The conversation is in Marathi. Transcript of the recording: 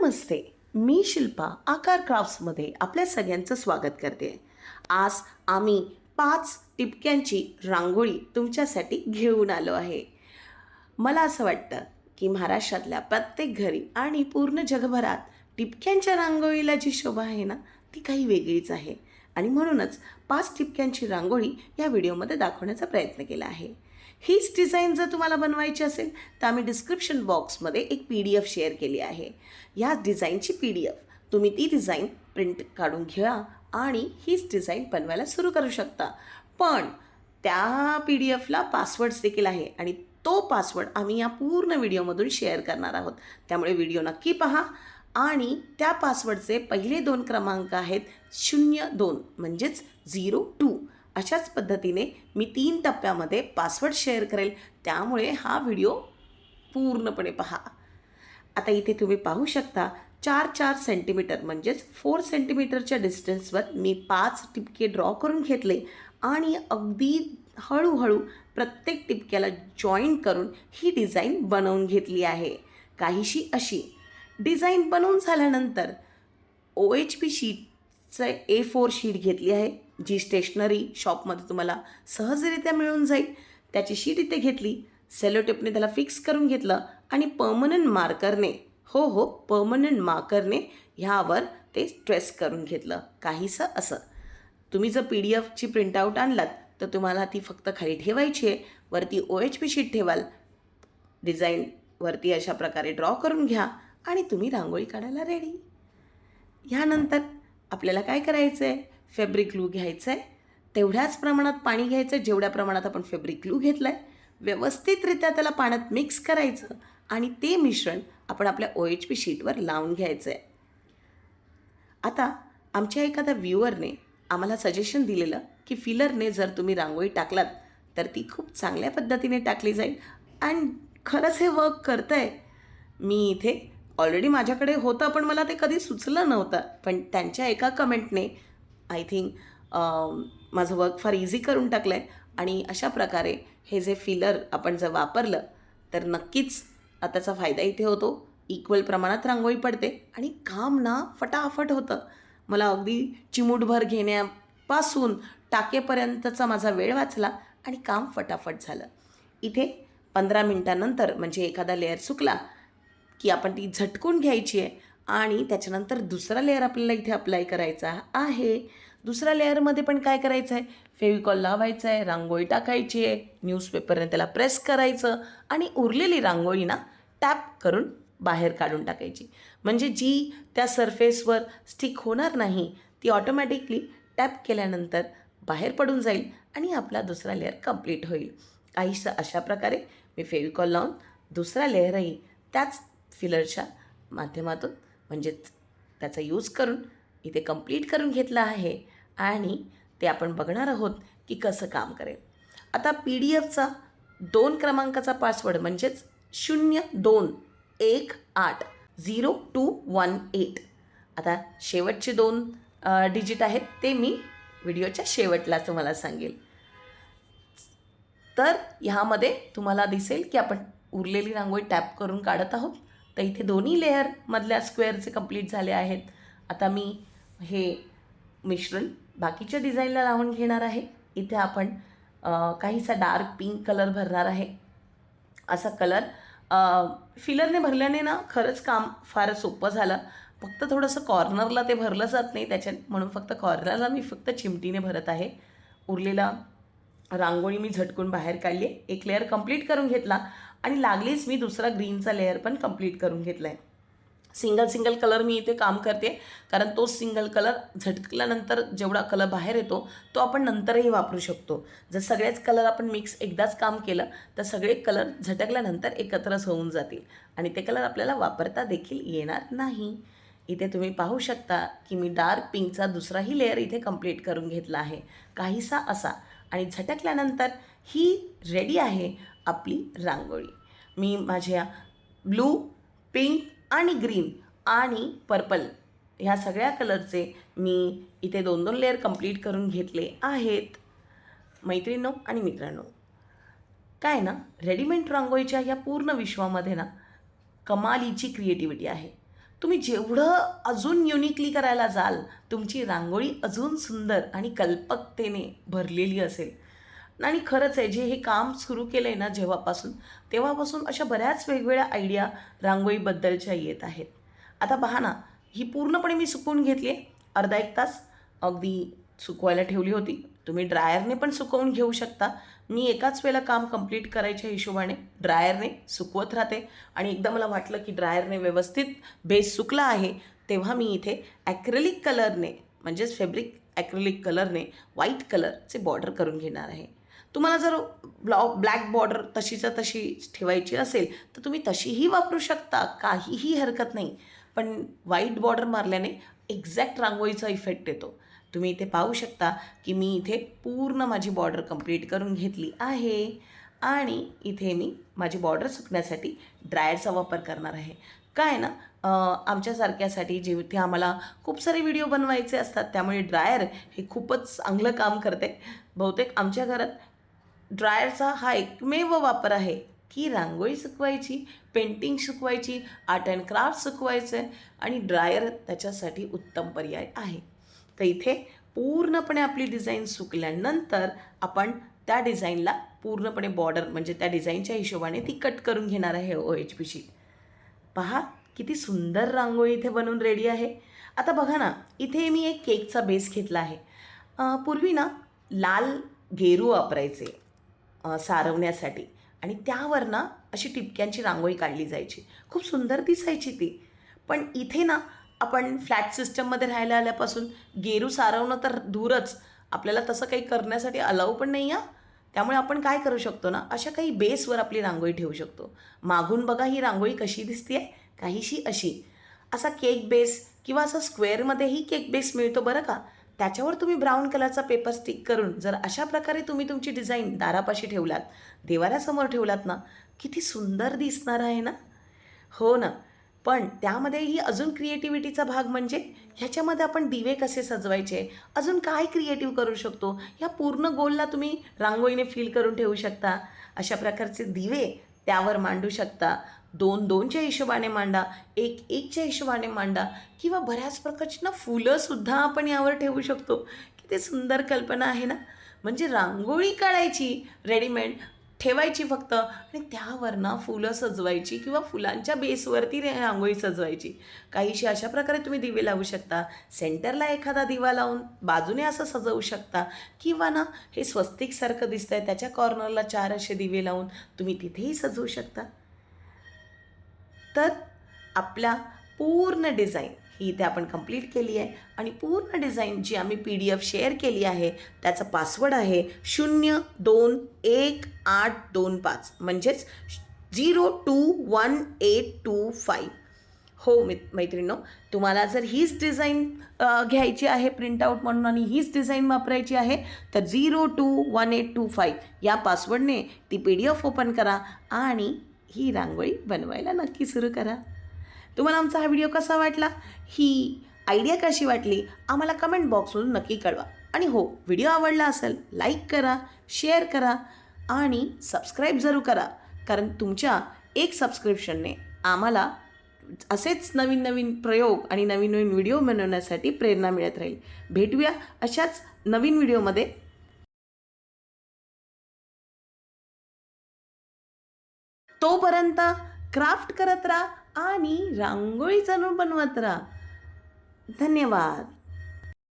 नमस्ते मी शिल्पा आकार क्राफ्ट्समध्ये आपल्या सगळ्यांचं स्वागत करते. आज आम्ही पाच टिपक्यांची रांगोळी तुमच्यासाठी घेऊन आलो आहे. मला असं वाटतं की महाराष्ट्रातल्या प्रत्येक घरी आणि पूर्ण जगभरात टिपक्यांच्या रांगोळीला जी शोभा आहे ना ती काही वेगळीच आहे. आणि म्हणूनच पाच टिपक्यांची रांगोळी या व्हिडिओमध्ये दाखवण्याचा प्रयत्न केला आहे. हीच डिझाईन जर तुम्हाला बनवायची असेल तर आम्ही डिस्क्रिप्शन बॉक्समध्ये एक पी डी एफ शेअर केली आहे. ह्या डिझाईनची पी डी एफ तुम्ही ती डिझाईन प्रिंट काढून घ्या आणि हीच डिझाईन बनवायला सुरू करू शकता. पण त्या पी डी एफला पासवर्ड्स देखील आहे आणि तो पासवर्ड आम्ही या पूर्ण व्हिडिओमधून शेअर करणार आहोत. त्यामुळे व्हिडिओ नक्की पहा आणि त्या पासवर्डचे पहिले दोन क्रमांक आहेत शून्य दोन म्हणजेच झिरो टू अशाच पद्धतीने मी तीन टप्प्यामध्ये पासवर्ड शेअर करेल. त्यामुळे हा व्हिडिओ पूर्णपणे पहा. आता इथे तुम्ही पाहू शकता चार चार सेंटीमीटर म्हणजेच फोर सेंटीमीटरच्या डिस्टन्सवर मी पाच टिपके ड्रॉ करून घेतले आणि अगदी हळूहळू प्रत्येक टिपक्याला जॉईन करून ही डिझाईन बनवून घेतली आहे. काहीशी अशी. डिझाईन बनवून झाल्यानंतर ओ एच पी शीटचं ए फोर शीट घेतली आहे. जी स्टेशनरी शॉपमध्ये तुम्हाला सहजरित्या मिळून जाईल त्याची शीट इथे घेतली सेलोटेपने त्याला फिक्स करून घेतलं आणि पर्मनंट मार्करने हो हो पर्मनंट मार्करने ह्यावर ते स्ट्रेस करून घेतलं काहीसं असं. तुम्ही जर पी डी एफची प्रिंटआउट आणलात तर तुम्हाला ती फक्त खाली ठेवायची आहे वरती ओ एच पी शीट ठेवाल. डिझाईन वरती अशा प्रकारे ड्रॉ करून घ्या आणि तुम्ही रांगोळी काढायला रेडी ह्यानंतर आपल्याला काय करायचं आहे फॅब्रिक ग्लू घ्यायचं आहे तेवढ्याच प्रमाणात पाणी घ्यायचं आहे जेवढ्या प्रमाणात आपण फॅब्रिक ग्लू घेतलं आहे व्यवस्थितरित्या त्याला पाण्यात मिक्स करायचं आणि ते मिश्रण आपण आपल्या ओ एच पी शीटवर लावून घ्यायचं आहे आता आमच्या एखाद्या व्ह्युअरने आम्हाला सजेशन दिलेलं की फिलरने जर तुम्ही रांगोळी टाकलात तर ती खूप चांगल्या पद्धतीने टाकली जाईल. आणि खरंच हे वर्क करतं आहे मी इथे ऑलरेडी माझ्याकडे होतं पण मला ते कधी सुचलं नव्हतं. पण त्यांच्या एका कमेंटने आय थिंक माझं वर्क फार इझी करून टाकलं आहे आणि अशा प्रकारे हे जे फिलर आपण जर वापरलं तर नक्कीच त्याचा फायदा इथे होतो. इक्वल प्रमाणात रांगोळी पडते आणि काम ना फटाफट होतं. मला अगदी चिमूटभर घेण्यापासून टाकेपर्यंतचा माझा वेळ वाचला आणि काम फटाफट झालं. इथे पंधरा मिनटानंतर म्हणजे एखादा लेअर सुकला की आपण ती झटकून घ्यायची आहे आणि त्याच्यानंतर दुसरा लेअर आपल्याला इथे अप्लाय करायचा आहे. दुसऱ्या लेअरमध्ये पण काय करायचं आहे फेविकॉल लावायचं आहे रांगोळी टाकायची आहे न्यूजपेपरने त्याला प्रेस करायचं आणि उरलेली रांगोळी ना टॅप करून बाहेर काढून टाकायची. म्हणजे जी त्या सरफेसवर स्टिक होणार नाही ती ऑटोमॅटिकली टॅप केल्यानंतर बाहेर पडून जाईल आणि आपला दुसरा लेअर कंप्लीट होईल. काहीसं अशा प्रकारे मी फेविकॉल लावून दुसरा लेअरही त्याच फिलरच्या माध्यमातून म्हणजेच त्याचा यूज करून इथे कंप्लीट करून घेतला आहे आणि ते आपण बघणार आहोत की कसं काम करेल. आता पी डी एफचा दोन क्रमांकाचा पासवर्ड म्हणजेच शून्य दोन एक आठ झिरो टू वन एट. आता शेवटचे दोन डिजिट आहेत ते मी व्हिडिओच्या शेवटला तुम्हाला सांगेल. तर ह्यामध्ये तुम्हाला दिसेल की आपण उरलेली रांगोळी टॅप करून काढत आहोत. तर इथे दोन्ही लेअरमधल्या स्क्वेअरचे कंप्लीट झाले आहेत. आता मी हे मिश्रण बाकीच्या डिझाईनला लावून घेणार आहे. इथे आपण काहीसा डार्क पिंक कलर भरणार आहे. असा कलर फिलरने भरल्याने ना खरंच काम फार सोपं झालं. फक्त थोडंसं कॉर्नरला ते भरलं जात नाही. त्याच्यात म्हणून फक्त कॉर्नरला मी फक्त चिमटीने भरत आहे. उरलेला रांगोळी मी झटकून बाहेर काढली. एक लेअर कंप्लीट करून घेतला. आणि लागलीच मी दुसरा ग्रीनचा लेअर पण कंप्लीट करून घेतला आहे सिंगल सिंगल कलर मी इथे काम करते कारण तोच सिंगल कलर झटकल्यानंतर जेवढा कलर बाहेर येतो तो आपण नंतरही वापरू शकतो. जर सगळेच कलर आपण मिक्स एकदाच काम केलं तर सगळे कलर झटकल्यानंतर एकत्रच होऊन जातील. आणि ते कलर आपल्याला वापरता देखील येणार नाही. इथे तुम्ही पाहू शकता की मी डार्क पिंकचा दुसराही लेअर इथे कंप्लीट करून घेतला आहे. काहीसा असा. आणि झटकल्यानंतर ही रेडी आहे आपली रांगोळी. मी माझ्या ब्लू पिंक आणि ग्रीन आणि पर्पल ह्या सगळ्या कलरचे मी इथे दोन दोन लेअर कंप्लीट करून घेतले आहेत. मैत्रिणींनो आणि मित्रांनो काय ना रेडीमेड रांगोळीच्या या पूर्ण विश्वामध्ये ना कमालीची क्रिएटिव्हिटी आहे. तुम्ही जेवढं अजून युनिकली करायला जाल तुमची रांगोळी अजून सुंदर आणि कल्पकतेने भरलेली असेल. आणि खरंच आहे जे हे काम सुरू केलं आहे ना जेव्हापासून तेव्हापासून अशा बऱ्याच वेगवेगळ्या आयडिया रांगोळीबद्दलच्या येत आहेत. आता पहा ना ही पूर्णपणे मी सुकवून घेतली आहे अर्धा एक तास अगदी सुकवायला ठेवली होती. तुम्ही ड्रायरने पण सुकवून घेऊ शकता. मी एकाच वेळेला काम कंप्लीट करायच्या हिशोबाने ड्रायरने सुकवत राहते. आणि एकदा मला वाटलं की ड्रायरने व्यवस्थित बेस सुकला आहे तेव्हा मी इथे ॲक्रेलिक कलरने म्हणजेच फेब्रिक ॲक्रेलिक कलरने व्हाईट कलरचे बॉर्डर करून घेणार आहे. तुम्हाला जर ब्लॉ ब्लॅक बॉर्डर तशीच्या तशी ठेवायची असेल तर तुम्ही तशीही वापरू शकता काहीही हरकत नाही. पण व्हाईट बॉर्डर मारल्याने एक्झॅक्ट रांगोळीचा इफेक्ट येतो. तुम्ही इथे पाहू शकता की मी इथे पूर्ण माझी बॉर्डर कंप्लीट करून घेतली आहे. आणि इथे मी माझी बॉर्डर सुकण्यासाठी ड्रायरचा वापर करणार आहे. काय ना? आमच्यासारख्यासाठी जिथे आम्हाला खूप सारे व्हिडिओ बनवायचे असतात त्यामुळे ड्रायर हे खूपच चांगलं काम करते. बहुतेक आमच्या घरात ड्रायरचा हा एकमेव वापर आहे की रांगोळी सुकवायची पेंटिंग सुकवायची आर्ट अँड क्राफ्ट सुकवायचं आहे आणि ड्रायर त्याच्यासाठी उत्तम पर्याय आहे. तर इथे पूर्णपणे आपली डिझाईन सुकल्यानंतर आपण त्या डिझाईनला पूर्णपणे बॉर्डर म्हणजे त्या डिझाईनच्या हिशोबाने ती कट करून घेणार आहे ओ एच पी शीट पहा किती सुंदर रांगोळी इथे बनवून रेडी आहे. आता बघा ना इथे मी एक केकचा बेस घेतला आहे. पूर्वी ना लाल गेरू वापरायचे सारवण्यासाठी. आणि त्यावर ना अशी टिपक्यांची रांगोळी काढली जायची. खूप सुंदर दिसायची ती. पण इथे ना आपण फ्लॅट सिस्टममध्ये राहायला आल्यापासून गेरू सारवणं तर दूरच. आपल्याला तसं काही करण्यासाठी अलाव पण नाही आहे. त्यामुळे आपण काय करू शकतो ना? अशा काही बेसवर आपली रांगोळी ठेवू शकतो. मागून बघा ही रांगोळी कशी दिसते आहे काहीशी अशी. असा केक बेस किंवा असा स्क्वेअरमध्येही केक बेस मिळतो बरं का? त्याच्यावर तुम्ही ब्राऊन कलरचा पेपर स्टिक करून जर अशा प्रकारे तुम्ही तुमची डिझाईन दारापाशी ठेवलात देवाऱ्यासमोर ठेवलात ना किती सुंदर दिसणार आहे ना? हो ना. पण त्यामध्येही अजून क्रिएटिव्हिटीचा भाग म्हणजे ह्याच्यामध्ये आपण दिवे कसे सजवायचे? अजून काय क्रिएटिव्ह करू शकतो? ह्या पूर्ण गोलला तुम्ही रांगोळीने फील करून ठेवू शकता. अशा प्रकारचे दिवे त्यावर मांडू शकता. दोन दोनच्या हिशोबाने मांडा एक एकच्या हिशोबाने मांडा किंवा बऱ्याच प्रकारची ना फुलंसुद्धा आपण यावर ठेवू शकतो. किती सुंदर कल्पना आहे ना? म्हणजे रांगोळी काढायची रेडीमेड ठेवायची फक्त आणि त्यावरनं फुलं सजवायची किंवा फुलांच्या बेसवरती रांगोळी सजवायची. काहीशी अशा प्रकारे तुम्ही दिवे लावू शकता. सेंटरला एखादा दिवा लावून बाजूने असं सजवू शकता. किंवा ना हे स्वस्तिकसारखं दिसतंय त्याच्या कॉर्नरला चार असे दिवे लावून तुम्ही तिथेही सजवू शकता. तर आपला पूर्ण डिझाईन ही इथे आपण कंप्लीट केली आहे. आणि पूर्ण डिझाईन जी आम्ही पी डी एफ शेअर केली आहे त्याचा पासवर्ड आहे शून्य दोन एक आठ दोन पाच. म्हणजेच zero two one eight two five हो मित मैत्रिणो तुम्हाला जर हीच डिझाईन घ्यायची आहे प्रिंटआउट म्हणून आणि हीच डिझाईन वापरायची आहे तर zero two one eight two five या पासवर्डने ती पी डी एफ ओपन करा आणि ही रांगोळी बनवायला नक्की सुरू करा. तुम्हाला आमचा हा व्हिडिओ कसा वाटला? ही आयडिया कशी वाटली? आम्हाला कमेंट बॉक्समधून नक्की कळवा. आणि हो व्हिडिओ आवडला असेल लाईक करा शेअर करा आणि सबस्क्राईब जरूर करा. कारण तुमच्या एक सबस्क्रिप्शनने आम्हाला असेच नवीन नवीन प्रयोग आणि नवीन नवीन व्हिडिओ बनवण्यासाठी प्रेरणा मिळत राहील. भेटूया अशाच नवीन व्हिडिओमध्ये तोपर्यंत क्राफ्ट करत राहा. आणि रांगोळी जणू बनवत राहा. धन्यवाद.